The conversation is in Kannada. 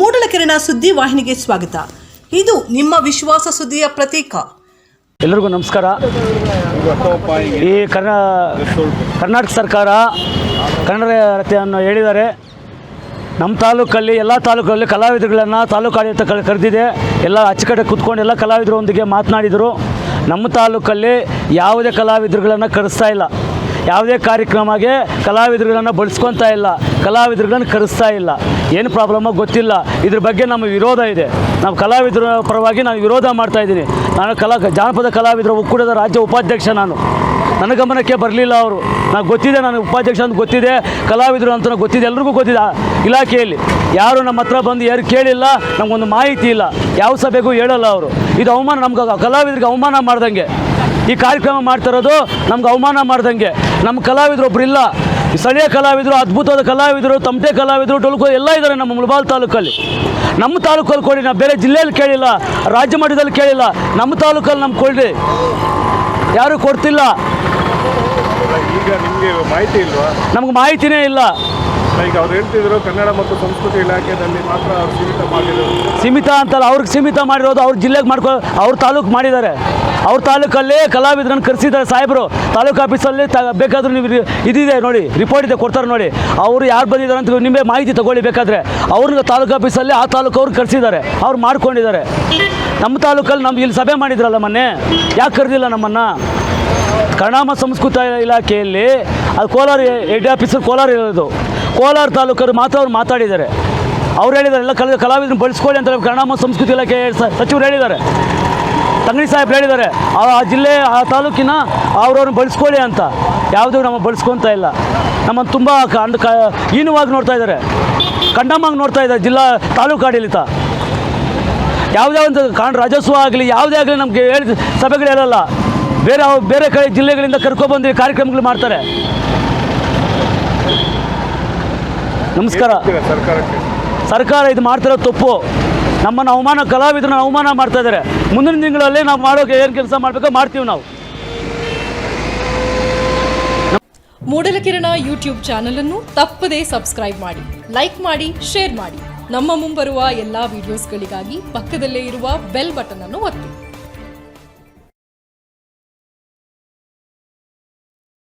ಮೂಡಲಕೆರೆನ ಸುದ್ದಿ ವಾಹಿನಿಗೆ ಸ್ವಾಗತ. ಇದು ನಿಮ್ಮ ವಿಶ್ವಾಸ ಸುದ್ದಿಯ ಪ್ರತೀಕ. ಎಲ್ಲರಿಗೂ ನಮಸ್ಕಾರ. ಈ ಕರ್ನಾ ಕರ್ನಾಟಕ ಸರ್ಕಾರ ಕನ್ನಡ ರಥೆಯನ್ನು ಹೇಳಿದ್ದಾರೆ. ನಮ್ಮ ತಾಲೂಕಲ್ಲಿ ಎಲ್ಲ ತಾಲೂಕಲ್ಲಿ ಕಲಾವಿದರುಗಳನ್ನು ತಾಲೂಕು ಆಡಳಿತ ಕರೆದಿದೆ. ಎಲ್ಲ ಅಚ್ಚುಕಟ್ಟೆ ಕೂತ್ಕೊಂಡು ಎಲ್ಲ ಕಲಾವಿದರೊಂದಿಗೆ ಮಾತನಾಡಿದರು. ನಮ್ಮ ತಾಲೂಕಲ್ಲಿ ಯಾವುದೇ ಕಲಾವಿದರುಗಳನ್ನು ಕರೆಸ್ತಾ ಇಲ್ಲ. ಯಾವುದೇ ಕಾರ್ಯಕ್ರಮಗೆ ಕಲಾವಿದರುಗಳನ್ನು ಬಳಸ್ಕೊತಾ ಇಲ್ಲ, ಕಲಾವಿದರುಗಳನ್ನು ಕರೆಸ್ತಾ ಇಲ್ಲ. ಏನು ಪ್ರಾಬ್ಲಮೋ ಗೊತ್ತಿಲ್ಲ. ಇದ್ರ ಬಗ್ಗೆ ನಮ್ಮ ವಿರೋಧ ಇದೆ. ನಾವು ಕಲಾವಿದರ ಪರವಾಗಿ ನಾನು ವಿರೋಧ ಮಾಡ್ತಾ ಇದ್ದೀನಿ. ನಾನು ಕಲಾ, ಜಾನಪದ ಕಲಾವಿದರ ಒಕ್ಕೂಟದ ರಾಜ್ಯ ಉಪಾಧ್ಯಕ್ಷ ನಾನು. ನನ್ನ ಗಮನಕ್ಕೆ ಬರಲಿಲ್ಲ ಅವರು. ನಾನು ಗೊತ್ತಿದೆ, ನಾನು ಉಪಾಧ್ಯಕ್ಷ ಅಂತ ಗೊತ್ತಿದೆ, ಕಲಾವಿದರು ಅಂತ ಗೊತ್ತಿದೆ, ಎಲ್ರಿಗೂ ಗೊತ್ತಿದೆ ಇಲಾಖೆಯಲ್ಲಿ. ಯಾರು ನಮ್ಮ ಹತ್ರ ಬಂದು ಯಾರು ಕೇಳಿಲ್ಲ, ನಮಗೊಂದು ಮಾಹಿತಿ ಇಲ್ಲ. ಯಾವ ಸಭೆಗೂ ಹೇಳಲ್ಲ ಅವರು. ಇದು ಅವಮಾನ ನಮ್ಗೆ, ಕಲಾವಿದರಿಗೆ ಅವಮಾನ ಮಾಡ್ದಂಗೆ. ಈ ಕಾರ್ಯಕ್ರಮ ಮಾಡ್ತಿರೋದು ನಮ್ಗೆ ಅವಮಾನ ಮಾಡ್ದಂಗೆ. ನಮ್ಮ ಕಲಾವಿದರು ಒಬ್ರು ಇಲ್ಲ ಸ್ಥಳೀಯ ಕಲಾವಿದರು ಅದ್ಭುತವಾದ ಕಲಾವಿದರು ತಮಟೆ ಕಲಾವಿದರು ಟೊಲ್ಕೋ ಎಲ್ಲ ಇದ್ದಾರೆ ನಮ್ಮ ಮುಳಬಾಲ್ ತಾಲೂಕಲ್ಲಿ. ನಮ್ಮ ತಾಲೂಕಲ್ಲಿ ಕೊಡಿ ನಾವು ಬೇರೆ ಜಿಲ್ಲೆಯಲ್ಲಿ ಕೇಳಿಲ್ಲ ರಾಜ್ಯ ಮಟ್ಟದಲ್ಲಿ ಕೇಳಿಲ್ಲ. ನಮ್ಮ ತಾಲೂಕಲ್ಲಿ ನಮ್ಗೆ ಕೊಡ್ರಿ. ಯಾರೂ ಕೊಡ್ತಿಲ್ಲ. ಈಗ ನಿಮಗೆ ಮಾಹಿತಿ ಇಲ್ವಾ? ನಮ್ಗೆ ಮಾಹಿತಿನೇ ಇಲ್ಲ. ಈಗ ಅವ್ರು ಹೇಳ್ತಿದ್ರು ಕನ್ನಡ ಮತ್ತು ಸಂಸ್ಕೃತಿ ಇಲಾಖೆಯಲ್ಲಿ ಮಾತ್ರ ಅವ್ರು ಸೀಮಿತ ಸೀಮಿತ ಅಂತಲ್ಲ ಅವ್ರಿಗೆ ಸೀಮಿತ ಮಾಡಿರೋದು ಅವ್ರ ಜಿಲ್ಲೆಗೆ ಮಾಡ್ಕೊ ಅವ್ರ ತಾಲೂಕು ಮಾಡಿದ್ದಾರೆ. ಅವ್ರ ತಾಲೂಕಲ್ಲಿ ಕಲಾವಿದರನ್ನು ಕರೆಸಿದ್ದಾರೆ ಸಾಹೇಬರು. ತಾಲೂಕು ಆಫೀಸಲ್ಲಿ ತ ಬೇಕಾದರೂ ನೀವು ಇದಿದೆ ನೋಡಿ ರಿಪೋರ್ಟ್ ಇದೆ, ಕೊಡ್ತಾರೆ ನೋಡಿ. ಅವರು ಯಾರು ಬಂದಿದ್ದಾರೆ ಅಂತ ನಿಮಗೆ ಮಾಹಿತಿ ತಗೊಳ್ಳಿ ಬೇಕಾದರೆ. ಅವ್ರನ್ನ ತಾಲೂಕು ಆಫೀಸಲ್ಲಿ ಆ ತಾಲೂಕು ಅವ್ರು ಕರೆಸಿದ್ದಾರೆ. ಅವ್ರು ಮಾಡ್ಕೊಂಡಿದ್ದಾರೆ. ನಮ್ಮ ತಾಲೂಕಲ್ಲಿ ನಮ್ಗೆ ಇಲ್ಲಿ ಸಭೆ ಮಾಡಿದ್ರಲ್ಲ ಮೊನ್ನೆ? ಯಾಕೆ ಕರೆದಿಲ್ಲ ನಮ್ಮನ್ನು? ಮತ್ತು ಸಂಸ್ಕೃತ ಇಲಾಖೆಯಲ್ಲಿ ಅದು ಕೋಲಾರ ಹೆಡ್ ಆಫೀಸರ್ ಕೋಲಾರ ಇರೋದು. ಕೋಲಾರ ತಾಲೂಕರು ಮಾತ್ರ ಅವ್ರು ಮಾತಾಡಿದ್ದಾರೆ. ಅವ್ರು ಹೇಳಿದ್ದಾರೆ, ಎಲ್ಲ ಕಲ, ಕಲಾವಿದರನ್ನ ಬಳಸ್ಕೊಳ್ಳಿ ಅಂತ ಕನ್ನಡ ಸಂಸ್ಕೃತಿ ಇಲಾಖೆ ಸಚಿವರು ಹೇಳಿದ್ದಾರೆ. ತಂಗಡಿ ಸಾಹೇಬ್ ಹೇಳಿದ್ದಾರೆ ಆ ಜಿಲ್ಲೆ ಆ ತಾಲೂಕಿನ ಅವ್ರವ್ರನ್ನ ಬಳಸ್ಕೊಳ್ಳಿ ಅಂತ. ಯಾವುದು ನಮ್ಮ ಬಳಸ್ಕೊತಾ ಇಲ್ಲ. ನಮ್ಮನ್ನು ತುಂಬ ಕಂಡು ಕ ಹೀನವಾಗಿ ನೋಡ್ತಾ ಇದ್ದಾರೆ. ಕಂಡಮಾಗಿ ನೋಡ್ತಾ ಇದ್ದಾರೆ ಜಿಲ್ಲಾ ತಾಲೂಕು ಆಡಳಿತ. ಯಾವುದೇ ಒಂದು ಕಾಣ್ ರಾಜಸ್ವ ಆಗಲಿ ಯಾವುದೇ ಆಗಲಿ ನಮಗೆ ಹೇಳಿ ಸಭೆಗಳು ಹೇಳಲ್ಲ ಬೇರೆ ಬೇರೆ ಕಡೆ ಜಿಲ್ಲೆಗಳಿಂದ ಕರ್ಕೊಬಂದು ಕಾರ್ಯಕ್ರಮಗಳು ಮಾಡ್ತಾರೆ. ನಮಸ್ಕಾರ. ಸರ್ಕಾರ ಇದು ಮಾಡ್ತಿರೋ ತಪ್ಪು. ನಮ್ಮನ್ನು ಅವಮಾನ ಕಲಾವಿದರನ್ನ ಅವಮಾನ ಮಾಡ್ತಾ ಇದ್ದಾರೆ ಮುಂದಿನ ತಿಂಗಳಲ್ಲಿ ನಾವು ಮಾಡೋಕೆ ಏನು ಕೆಲಸ ಮಾಡಬೇಕೋ ಮಾಡ್ತೀವಿ ನಾವು. ಮೂಡಲಕಿರಣ ಯೂಟ್ಯೂಬ್ ಚಾನಲ್ ಅನ್ನು ತಪ್ಪದೇ ಸಬ್ಸ್ಕ್ರೈಬ್ ಮಾಡಿ, ಲೈಕ್ ಮಾಡಿ, ಶೇರ್ ಮಾಡಿ. ನಮ್ಮ ಮುಂಬರುವ ಎಲ್ಲಾ ವಿಡಿಯೋಸ್ಗಳಿಗಾಗಿ ಪಕ್ಕದಲ್ಲೇ ಇರುವ ಬೆಲ್ ಬಟನ್ ಅನ್ನು ಒತ್ತಿ.